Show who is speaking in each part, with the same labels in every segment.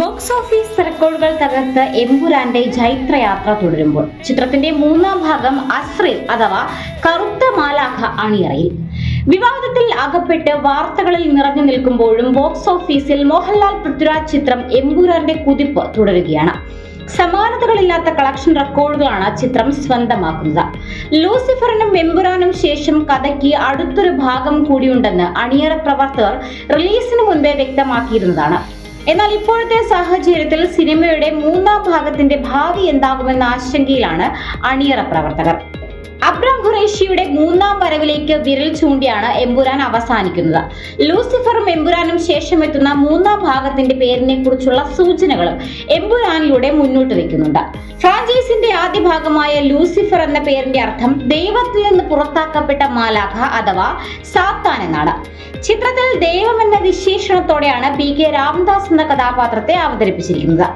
Speaker 1: Box office റെക്കോർഡുകൾ തകർത്ത് എമ്പുരാന്റെ ജൈത്രയാത്ര തുടരുമ്പോൾ. ചിത്രത്തിന്റെ മൂന്നാം ഭാഗം അസ്രിൽ അഥവാ കറുത്ത മാലാഖ അണിയറയിൽ. വിവാദത്തിൽ അകപ്പെട്ട് വാർത്തകളിൽ നിറഞ്ഞു നിൽക്കുമ്പോഴും ബോക്സ് ഓഫീസിൽ മോഹൻലാൽ പൃഥ്വിരാജ് ചിത്രം എമ്പുരാന്റെ കുതിപ്പ് തുടരുകയാണ്. സമാനതകളില്ലാത്ത കളക്ഷൻ റെക്കോർഡുകളാണ് ചിത്രം സ്വന്തമാക്കുന്നത്. ലൂസിഫറിനും എമ്പുരാനും ശേഷം കഥയ്ക്ക് അടുത്തൊരു ഭാഗം കൂടിയുണ്ടെന്ന് അണിയറ പ്രവർത്തകർ റിലീസിന് മുൻപേ വ്യക്തമാക്കിയിരുന്നതാണ്. എന്നാൽ ഇപ്പോഴത്തെ സാഹചര്യത്തിൽ സിനിമയുടെ മൂന്നാം ഭാഗത്തിന്റെ ഭാവി എന്താകുമെന്ന ആശങ്കയിലാണ് അണിയറ പ്രവർത്തകർ. അബ്രാം ഖുറേഷിയുടെ മൂന്നാം വരവിലേക്ക് വിരൽ ചൂണ്ടിയാണ് എമ്പുരാൻ അവസാനിക്കുന്നത്. ലൂസിഫറും എമ്പുരാനും ശേഷം എത്തുന്ന മൂന്നാം ഭാഗത്തിന്റെ പേരിനെ കുറിച്ചുള്ള സൂചനകളും എമ്പുരാനിലൂടെ മുന്നോട്ട് വെക്കുന്നുണ്ട്. ഫ്രാഞ്ചൈസിന്റെ ആദ്യ ഭാഗമായ ലൂസിഫർ എന്ന പേരിന്റെ അർത്ഥം ദൈവത്തിൽ നിന്ന് പുറത്താക്കപ്പെട്ട മാലാഖ അഥവാ സാത്താൻ എന്നാണ് ചിത്രത്തിൽ ദൈവം എന്ന വിശേഷണത്തോടെയാണ് പി. കെ. രാംദാസ് എന്ന കഥാപാത്രത്തെ അവതരിപ്പിച്ചിരിക്കുന്നത്.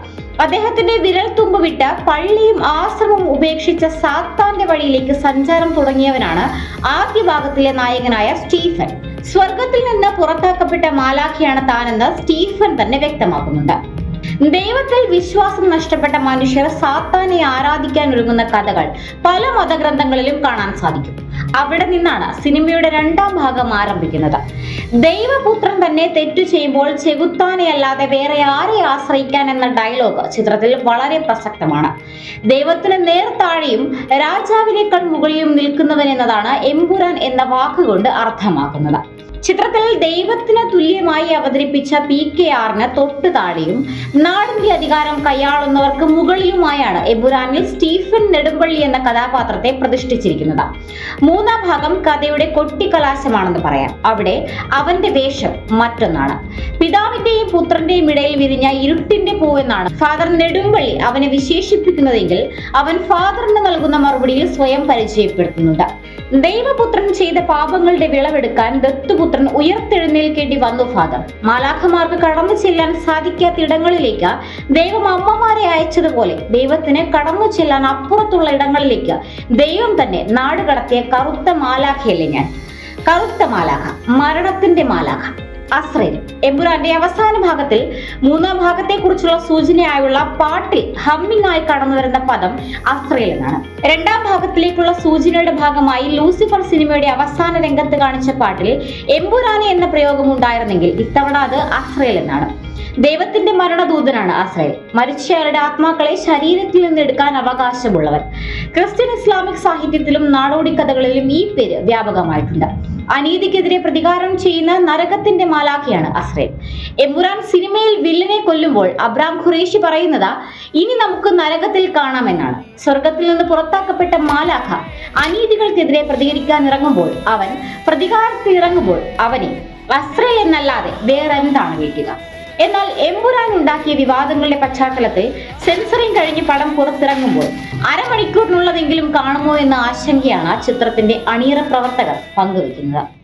Speaker 1: അദ്ദേഹത്തിന്റെ വിരൽ തുമ്പ് വിട്ട് പള്ളിയും ആശ്രമവും ഉപേക്ഷിച്ച സാത്താന്റെ വഴിയിലേക്ക് സഞ്ചാരം തുടങ്ങിയവനാണ് ആദ്യ ഭാഗത്തിലെ നായകനായ സ്റ്റീഫൻ. സ്വർഗത്തിൽ നിന്ന് പുറത്താക്കപ്പെട്ട മാലാഖിയാണ് താനെന്ന് സ്റ്റീഫൻ തന്നെ വ്യക്തമാക്കുന്നുണ്ട്. ദൈവത്തിൽ വിശ്വാസം നഷ്ടപ്പെട്ട മനുഷ്യർ സാത്താനെ ആരാധിക്കാൻ ഒരുങ്ങുന്ന കഥകൾ പല മതഗ്രന്ഥങ്ങളിലും കാണാൻ സാധിക്കും. അവിടെ നിന്നാണ് സിനിമയുടെ രണ്ടാം ഭാഗം ആരംഭിക്കുന്നത്. ദൈവപുത്രൻ തന്നെ തെറ്റു ചെയ്യുമ്പോൾ ചെകുത്താനെ അല്ലാതെ വേറെ ആരെ ആശ്രയിക്കാൻ എന്ന ഡയലോഗ് ചിത്രത്തിൽ വളരെ പ്രസക്തമാണ്. ദൈവത്തിന് നേർത്താഴെയും രാജാവിനേക്കാൾ മുകളിലും നിൽക്കുന്നവൻ എന്നതാണ് എമ്പുരാൻ എന്ന വാക്കുകൊണ്ട് അർത്ഥമാക്കുന്നത്. ചിത്രത്തിൽ ദൈവത്തിന് തുല്യമായി അവതരിപ്പിച്ച പി കെ ആറിന് തൊട്ടു താഴെയും നാടിന്റെ അധികാരം കൈയാളുന്നവർക്ക് മുകളിലുമായാണ് എബുരാനിൽ സ്റ്റീഫൻ നെടുമ്പള്ളി എന്ന കഥാപാത്രത്തെ പ്രതിഷ്ഠിച്ചിരിക്കുന്നത്. മൂന്നാം ഭാഗം കഥയുടെ കൊട്ടിക്കലാശമാണെന്ന് പറയാം. അവിടെ അവന്റെ വേഷം മറ്റൊന്നാണ്. പിതാവിന്റെയും പുത്രന്റെയും ഇടയിൽ വിരിഞ്ഞ ഇരുട്ടിന്റെ പൂവെന്നാണ് ഫാദർ നെടുമ്പള്ളി അവനെ വിശേഷിപ്പിക്കുന്നതെങ്കിൽ അവൻ ഫാദറിന് നൽകുന്ന മറുപടിയിൽ സ്വയം പരിചയപ്പെടുത്തുന്നുണ്ട്. ദൈവപുത്രൻ ചെയ്ത പാപങ്ങളുടെ വിളവെടുക്കാൻ ദത്തുപുത്രൻ ഉയർത്തെഴുന്നേൽക്കേണ്ടി വന്നു ഫാദർ മാലാഖമാർക്ക് കടന്നു ചെല്ലാൻ സാധിക്കാത്ത ഇടങ്ങളിലേക്ക് ദൈവം അമ്മമാരെ അയച്ചതുപോലെ ദൈവത്തിന് കടന്നു ചെല്ലാൻ അപ്പുറത്തുള്ള ഇടങ്ങളിലേക്ക് ദൈവം തന്നെ നാട് കടത്തിയ കറുത്ത മാലാഖയല്ലേ ഞാൻ? കറുത്ത മാലാഖ മരണത്തിന്റെ മാലാഖ. അസ്രേൽ. എമ്പുരാന്റെ അവസാന ഭാഗത്തിൽ മൂന്നാം ഭാഗത്തെ കുറിച്ചുള്ള സൂചനയായുള്ള പാട്ടിൽ ഹമ്മിംഗ് ആയി കടന്നു വരുന്ന പദം അസ്രയിൽ എന്നാണ്. രണ്ടാം ഭാഗത്തിലേക്കുള്ള സൂചനയുടെ ഭാഗമായി ലൂസിഫർ സിനിമയുടെ അവസാന രംഗത്ത് കാണിച്ച പാട്ടിൽ എമ്പുരാനെ എന്ന പ്രയോഗം ഉണ്ടായിരുന്നെങ്കിൽ ഇത്തവണ അത് അസ്രയിൽ എന്നാണ്. ദൈവത്തിന്റെ മരണദൂതനാണ് അസ്രയേൽ മരിച്ചയാളുടെ ആത്മാക്കളെ ശരീരത്തിൽ നിന്ന് എടുക്കാൻ അവകാശമുള്ളവൻ. ക്രിസ്ത്യൻ ഇസ്ലാമിക് സാഹിത്യത്തിലും നാടോടി കഥകളിലും ഈ പേര് വ്യാപകമായിട്ടുണ്ട്. അനീതിക്കെതിരെ പ്രതികാരം ചെയ്യുന്ന നരകത്തിന്റെ മാലാഖയാണ് അസ്രേൽ. എമ്പുരാൻ സിനിമയിൽ വില്ലനെ കൊല്ലുമ്പോൾ അബ്രാം ഖുറേഷി പറയുന്നത് ഇനി നമുക്ക് നരകത്തിൽ കാണാമെന്നാണ്. സ്വർഗത്തിൽ നിന്ന് പുറത്താക്കപ്പെട്ട മാലാഖ അനീതികൾക്കെതിരെ പ്രതികരിക്കാൻ ഇറങ്ങുമ്പോൾ അവൻ പ്രതികാരത്തിൽ ഇറങ്ങുമ്പോൾ അവനെ അസ്രേൽ എന്നല്ലാതെ വേറെന്താണ് വീട്ടുക എന്നാൽ എമ്പുരാൻ ഉണ്ടാക്കിയ വിവാദങ്ങളുടെ പശ്ചാത്തലത്തിൽ സെൻസറിങ് കഴിഞ്ഞ് പടം പുറത്തിറങ്ങുമ്പോൾ അരമണിക്കൂറിനുള്ളതെങ്കിലും കാണുമോ എന്ന ആശങ്കയാണ് ചിത്രത്തിന്റെ അണിയറ പ്രവർത്തകർ പങ്കുവെക്കുന്നത്